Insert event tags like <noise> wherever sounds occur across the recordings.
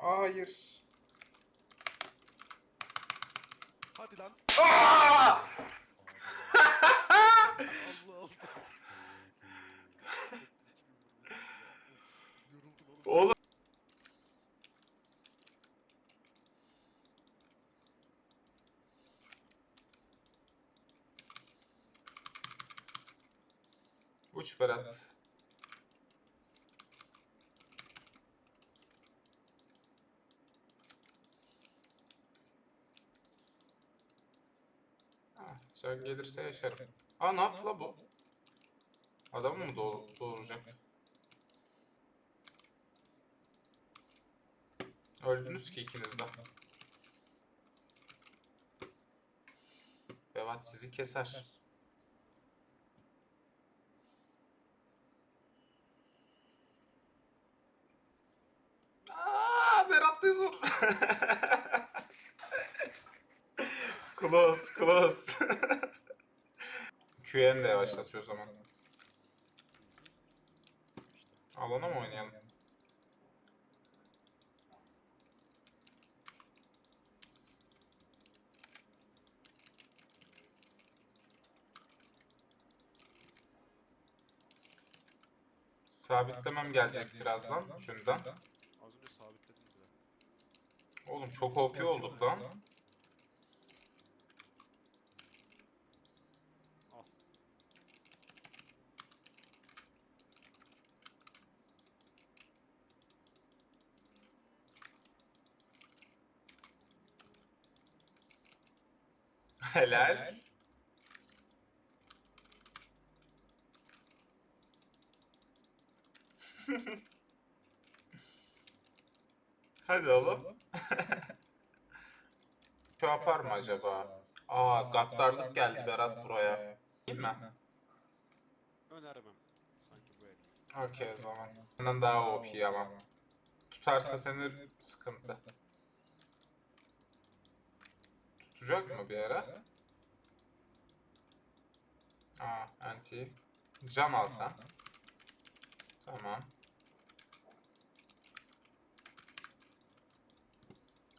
Hayır. Hadi lan. Aa! Allah <laughs> Allah. Yoruldum oğlum. Oğlum. Uç Berat. Can gelirse yaşarım. Aa ne yaptı la bu? Adamı mı doğ doğuracak? Öldünüz ki ikiniz de. Bevat sizi keser. Aa, Berat Düzur. <laughs> close, close. QN de yavaşlatıyor o zaman. Alana mı oynayalım? Sabitlemem gelecek birazdan şundan. Az önce sabitledim bile. Oğlum çok OP olduk lan. Helal. <laughs> Hadi oğlum. <laughs> Şu yapar mı acaba? Aa gaddarlık geldi Berat buraya. Değil mi? Önermem. Sanki bu el. Okey o zaman. Bundan daha OP ama. Tutarsa seni sıkıntı. Tutacak mı bir ara? Aa anti. Can alsan. Tamam.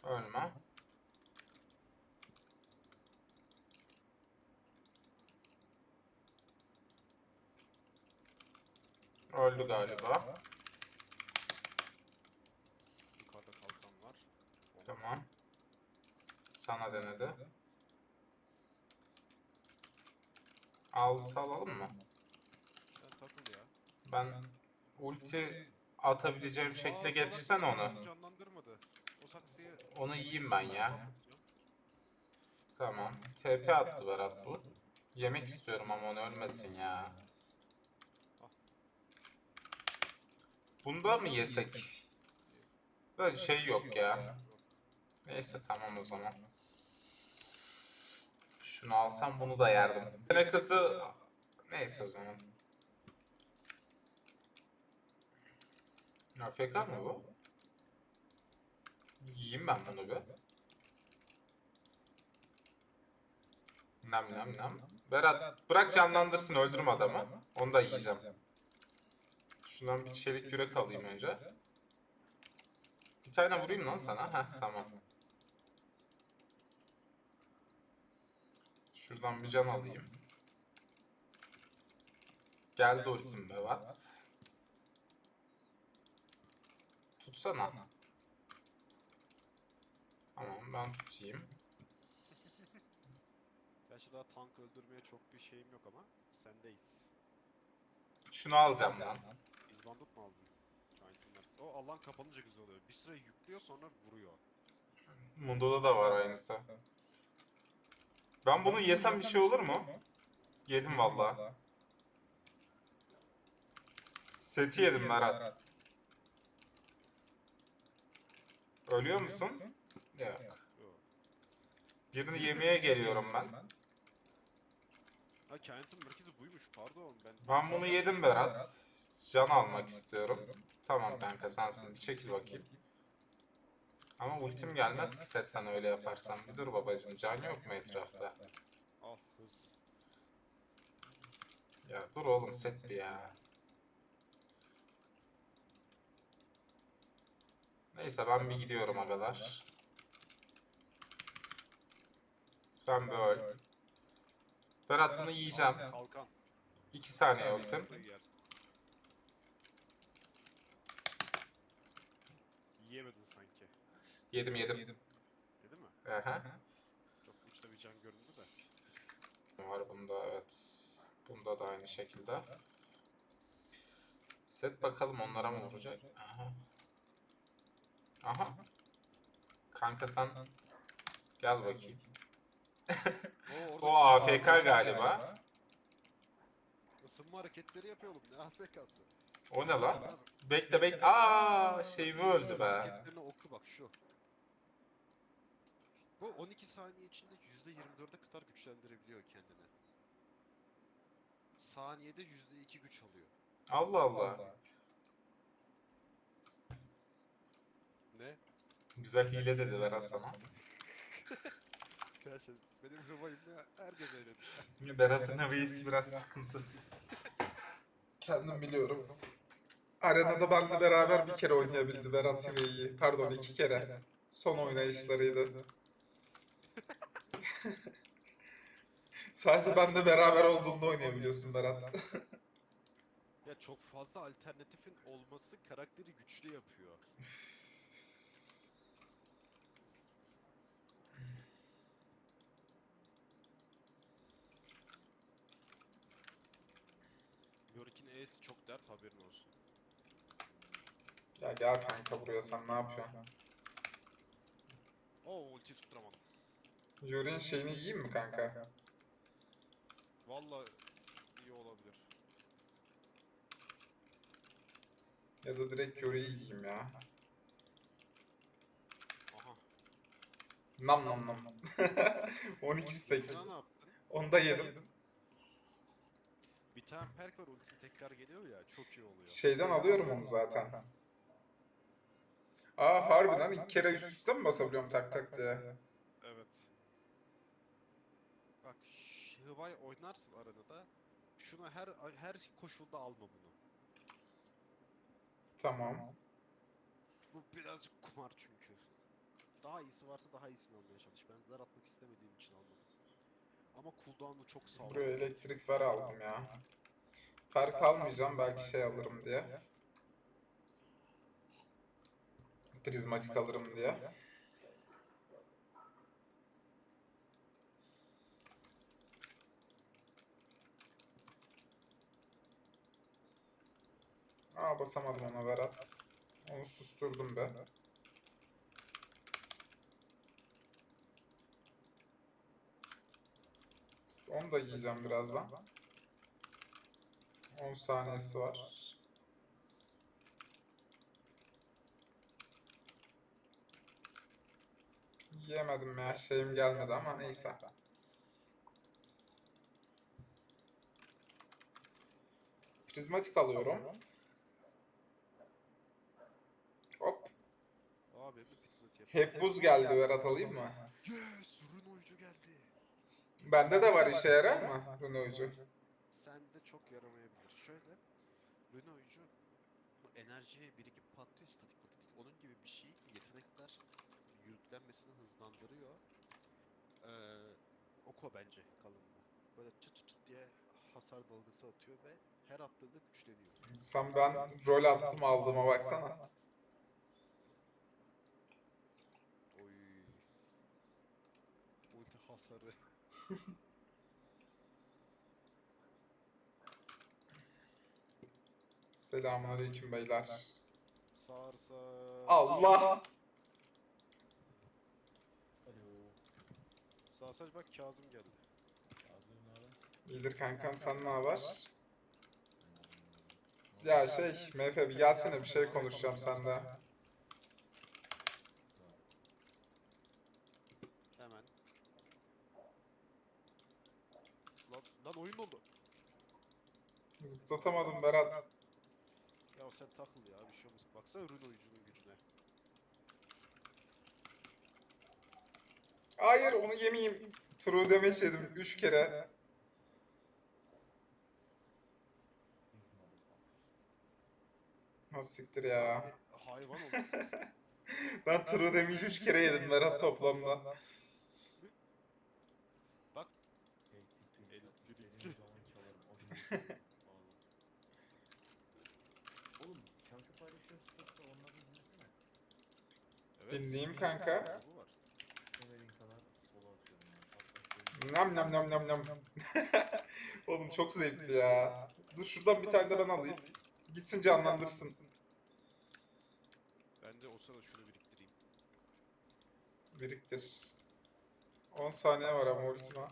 Ölme. Öldü galiba. Yukarıda kalkan var. O- Tamam. Sana denedi. Altı alalım mı? Sen takıl ya. Ben ulti atabileceğim şekilde Aa, getirsen onu. Canlandırmadı. O saksıyı... Onu yiyeyim ben ya. Tamam. TP attı Berat bu. Yemek istiyorum ama onu ölmesin ya. Bunda mı yesek? Böyle şey yok ya. Neyse tamam o zaman. Şunu alsam bunu da yerdim. Ne kızı... Neyse o zaman. AFK mı bu? Yiyeyim ben bunu be. Nam nam nam. Berat bırak canlandırsın öldürme adamı. Onu da yiyeceğim. Şundan bir çelik yürek alayım önce. Bir tane vurayım lan sana. Heh tamam. Şuradan bir can alayım. Geldi ultim Bevat. Tutsana. Tamam ben tutayım. Gerçi daha tank öldürmeye çok bir şeyim yok ama sendeyiz. Şunu alacağım lan. İzbandut mu aldın? O alan kapanınca güzel oluyor. Bir süre yüklüyor sonra vuruyor. Mundo'da da var aynısı. Ben bunu yesem bir şey olur mu? Yedim valla. Seti yedim Berat. Ölüyor musun? Yok. Yok. Birini yemeye geliyorum ben. Ha Giant'in merkezi buymuş pardon ben. Ben bunu yedim Berat. Can almak istiyorum. Tamam kanka sensin. Bir çekil bakayım. Ama ultim gelmez ki set sen öyle yaparsan. Bir dur babacım. Can yok mu etrafta? Al hız. Ya dur oğlum set bir ya. Neyse ben bir gidiyorum agalar. Sen bir öl. Berat bunu yiyeceğim. Kalkan. 2 saniye ultim. Orada sanki. Yedim yedim. Yedi mi? Aha. Çok uçta bir can göründü de. Var bunda evet. Bunda da aynı şekilde. Set bakalım onlara mı vuracak? Aha. Aha. Kanka sen gel bakayım. <laughs> O AFK galiba. Isınma hareketleri yapıyorum. Ne AFK'sı? O ne lan? Bekle bekle. Aa şeyimi öldü be. Hareketlerini oku bak şu. Bu 12 saniye içinde %24'e kadar güçlendirebiliyor kendini. Saniyede %2 güç alıyor. Allah Allah. Ne? Güzel hile dedi Berat sana. <laughs> Gerçekten benim hıvayım ya herkes eğlenir. Berat'ın havayısı biraz sıkıntı. <laughs> Kendim biliyorum. Arenada benle beraber bir kere oynayabildi Berat Hive'yi. Pardon iki kere. Son oynayışlarıydı. <laughs> Sadece benle beraber olduğunda oynayabiliyorsun Berat. <laughs> Ya çok fazla alternatifin olması karakteri güçlü yapıyor. Yorick'in E'si çok dert haberin olsun. ya gel kanka buraya sen ne yapıyorsun? Oo ulti tutturamadım. Yuri'nin şeyini yiyeyim mi kanka? Valla iyi olabilir. Ya da direkt Yuri'yi yiyeyim ya. Aha. Nam nam nam. <laughs> 12 steak. Sana ne yaptın? Onu da yedim. Bir tane perk var ulti tekrar geliyor ya çok iyi oluyor. Şeyden alıyorum onu zaten. Aa harbiden ilk kere üst üste mi basabiliyorum tak tak diye? Evet. Bak Hıvay oynarsın arada da. Şunu her her koşulda alma bunu. Tamam. Bu birazcık kumar çünkü. Daha iyisi varsa daha iyisini almaya çalış. Ben zar atmak istemediğim için almadım. Ama cooldown'u çok sağlam. Buraya elektrik ver aldım ya. Perk almayacağım belki şey alırım diye. Prizmatik alırım diye. Aa basamadım ona Berat. Onu susturdum be. Onu da yiyeceğim birazdan. 10 saniyesi var. Yiyemedim ya şeyim gelmedi ama neyse. Prizmatik alıyorum. Hop. Aa benim de pixel yapıyor. Hep buz geldi Berat alayım mı? Yes! Rune oyuncu geldi. Bende de var işe yarar mı? Rune ucu. Sende çok yaramayabilir. Şöyle. Bu enerjiye birikip patlıyor statik patatik. Onun gibi bir şey. Yetenekler yüklenmesini hızlandırıyor. Ee, Oko bence kalınma. Böyle çıt çıt çıt diye hasar dalgası atıyor ve her attığında güçleniyor. Sen ben rol attım aldığıma baksana. Oy. Hasarı. <laughs> Selamünaleyküm beyler. Sarsa. Allah! Sarsaj bak Kazım geldi. İyidir kankam sen ne haber? Ya şey MF bir gelsene bir şey konuşacağım sende. Hemen. Lan, lan oyun oldu. Zıplatamadım Berat. Ya sen takıl ya bir şey olmaz. Baksana Rune oyuncunun gücüne. Hayır onu yemeyeyim. True damage yedim 3 kere. Ha siktir ya. Hayvan oldu. <laughs> Ben true damage 3 kere yedim Berat toplamda. Bak. Elektrikli. <laughs> zaman çalarım. O şimdi. Vallahi. Oğlum şarkı paylaşıyoruz Spotify onları dinlesene. Evet. Dinleyeyim kanka. Bu var. Sevediğin kadar solo atıyorum yani. Hatta Nam nam nam nam nam. <laughs> Oğlum çok zevkli ya. Dur şuradan bir tane de ben alayım. Gitsin canlandırsın. Ben de o sırada şunu biriktireyim. Biriktir. 10 saniye var ama ultima.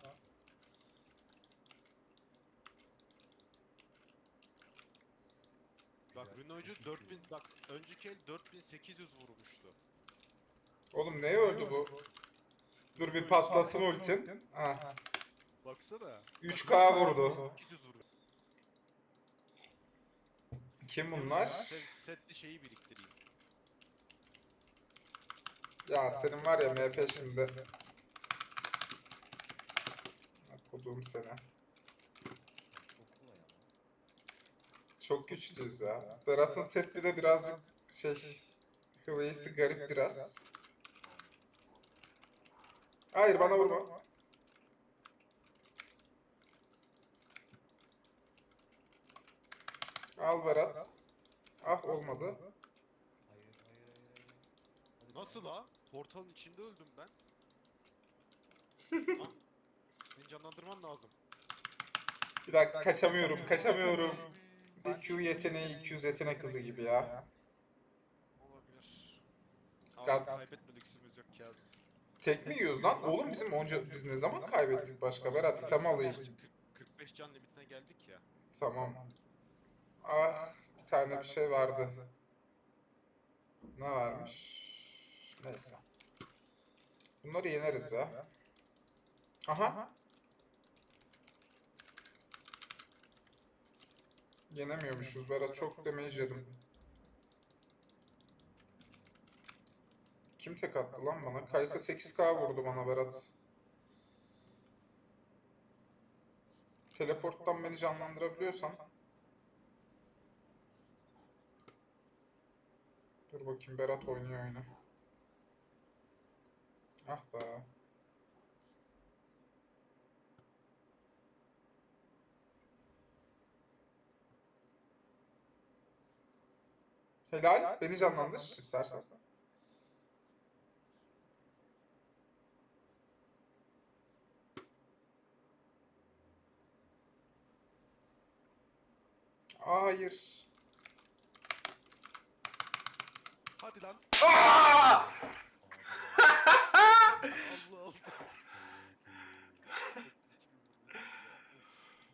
Bak Runoycu 4000 bak önceki el 4800 vurmuştu. Oğlum neye öldü bu? Dur bir patlasın ultin. Ha. Baksana. 3K vurdu. 800 vurdu. Kim bunlar? Set, setli şeyi biriktireyim. Ya senin var ya MF şimdi. Okudum seni. Çok güçlüyüz ya. Berat'ın sesi de birazcık şey... Hıvıyısı garip biraz. Hayır bana vurma. Al Berat. Ah olmadı. Hayır hayır hayır hayır. Hadi Nasıl ha? Portalın içinde öldüm ben. <laughs> ah, beni canlandırman lazım. Bir dakika kaçamıyorum, kaçamıyorum. Q yeteneği 200 yetenek hızı gibi ya. Olabilir. Gal- Abi kaybetme lüksümüz yok Kazım. Tek mi yiyoruz lan? Oğlum bizim onca biz ne zaman kaybettik başka? Berat item alayım. 40 45 can limitine geldik ya. Tamam. Ah bir tane bir şey vardı. Ne varmış? Neyse. Bunları yeneriz ya. Aha. Yenemiyormuşuz Berat çok damage yedim. Kim tek attı lan bana? Kaysa 8k vurdu bana Berat. Teleporttan beni canlandırabiliyorsan. Dur bakayım Berat oynuyor oyunu. Ah be. Helal. Beni canlandır istersen. Hayır. Hadi lan. Aa! Allah <laughs> Allah.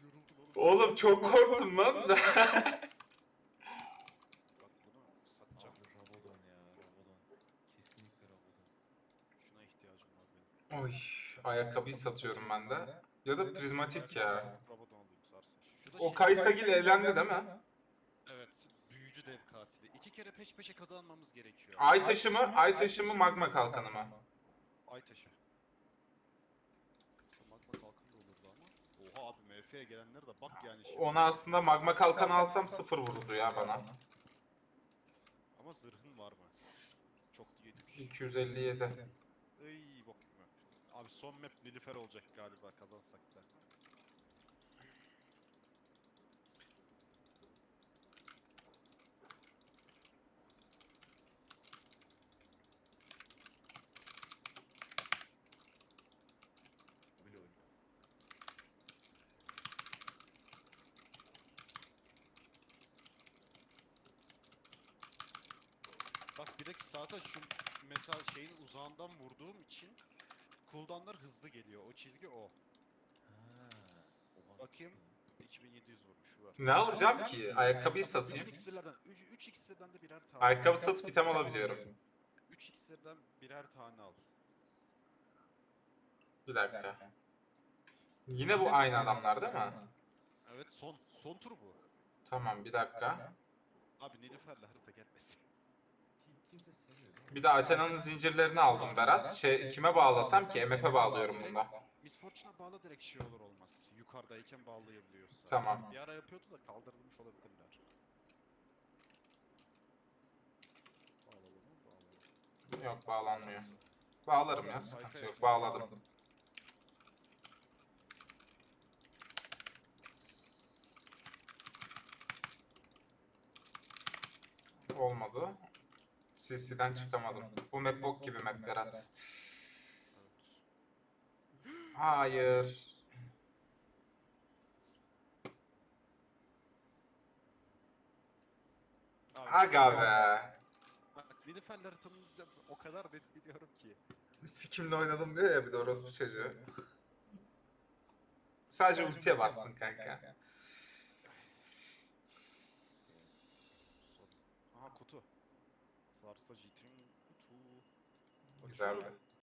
Yoruldum oğlum. Oğlum çok korktum lan. Bak bunu satacağım. Abi Rabadon ya Rabadon. Kesinlikle Rabadon. Şuna ihtiyacım var benim. Oy, ayakkabıyı satıyorum ben de. Ya da prizmatik ya. Rabadon da O şey- Kaysagil elendi değil mi? Evet. Büyücü dev katili. İki kere peş peşe kazanmamız gerekiyor. Ay taşı mı? Ay taşı mı? Magma kalkanı mı? Ay taşı. Magma kalkan da olurdu ama. Oha abi MF'ye gelenlere de bak yani şimdi. Ona aslında magma kalkanı alsam sıfır vururdu ya bana. Ama zırhın var mı? Çok yedik. 257. Iy bok gibi. Abi son map Nilüfer olacak galiba kazansak da. Öyle oyun. Bak bir dakika zaten şu mesela şeyin uzağından vurduğum için cooldownlar hızlı geliyor. O çizgi o. Ha. Oha. Bakayım. 2700 vurmuş var. Ne alacağım ki? Ayakkabıyı satayım. 3 iksirlerden 3, 3 iksirden de birer tane. Ayakkabı satıp item alabiliyorum. 3 iksirden birer tane al. Bir dakika. Yine bu aynı adamlar değil mi? Evet son son tur bu. Tamam bir dakika. Abi Nilüfer'le harita gelmesin. Kim- Kimse? Bir de Athena'nın zincirlerini aldım Berat. Şey kime bağlasam ki? MF'e bağlıyorum bunda. Miss Fortune'a bağla direkt şey olur olmaz. Yukarıdayken bağlayabiliyorsa. Tamam. Bir ara yapıyordu da kaldırılmış olabilirler. Mı? Yok bağlanmıyor. Bağlarım ya sıkıntı yok. Bağladım. Olmadı. CC'den çıkamadım. Bu map bok gibi map Berat. Hayır. Aga be. Bak Nilüferleri tanıyacağım o kadar net biliyorum ki. Sikimle oynadım diyor ya bir de orospu çocuğu. Sadece ultiye bastın kanka. Son.